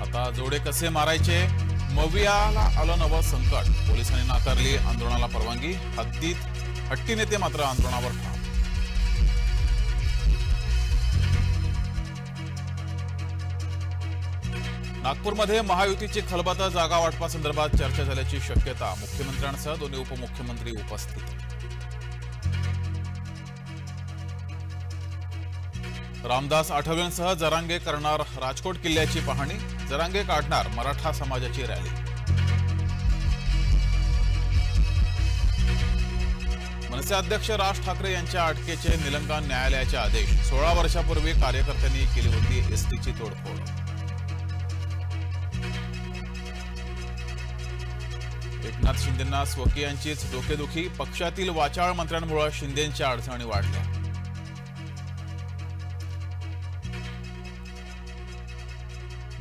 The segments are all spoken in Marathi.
आता जोडे कसे मारायचे? मवियाला आलं नवं संकट. पोलिसांनी नाकारली आंदोलनाला परवानगी. हद्दीत हट्टी नेते मात्र आंदोलनावर ठाम. नागपूरमध्ये महायुतीची खलबत जागा वाटपासंदर्भात चर्चा झाल्याची शक्यता मुख्यमंत्र्यांसह दोन्ही उपमुख्यमंत्री उपस्थित. रामदास आठवलेंसह जरांगे करणार राजकोट किल्ल्याची पाहणी जरांगे काढणार मराठा समाजाची रॅली. मनसे अध्यक्ष राज ठाकरे यांच्या अटकेचे निलंगा न्यायालयाचे आदेश. सोळा वर्षापूर्वी कार्यकर्त्यांनी केली होती एसटीची तोडफोड. एकनाथ शिंदेंना स्वकीयांचीच डोकेदुखी पक्षातील वाचाळ मंत्र्यांमुळे शिंदेंच्या अडचणी वाढल्या.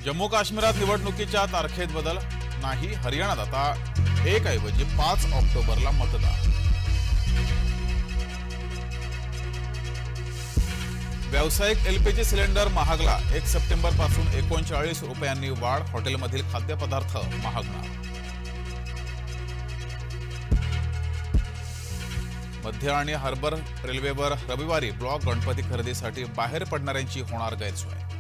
जम्मू काश्मीरात निवडणुकीच्या तारखेत बदल नाही. हरियाणात आता एक ऐवजी पाच ऑक्टोबरला मतदान. व्यावसायिक एलपीजी सिलेंडर महागला. एक सप्टेंबरपासून एकोणचाळीस रुपयांनी वाढ. हॉटेलमधील खाद्यपदार्थ महागणार. मध्य आणि हार्बर रेल्वेवर रविवारी ब्लॉक गणपती खरेदीसाठी बाहेर पडणाऱ्यांची होणार गैरसोय.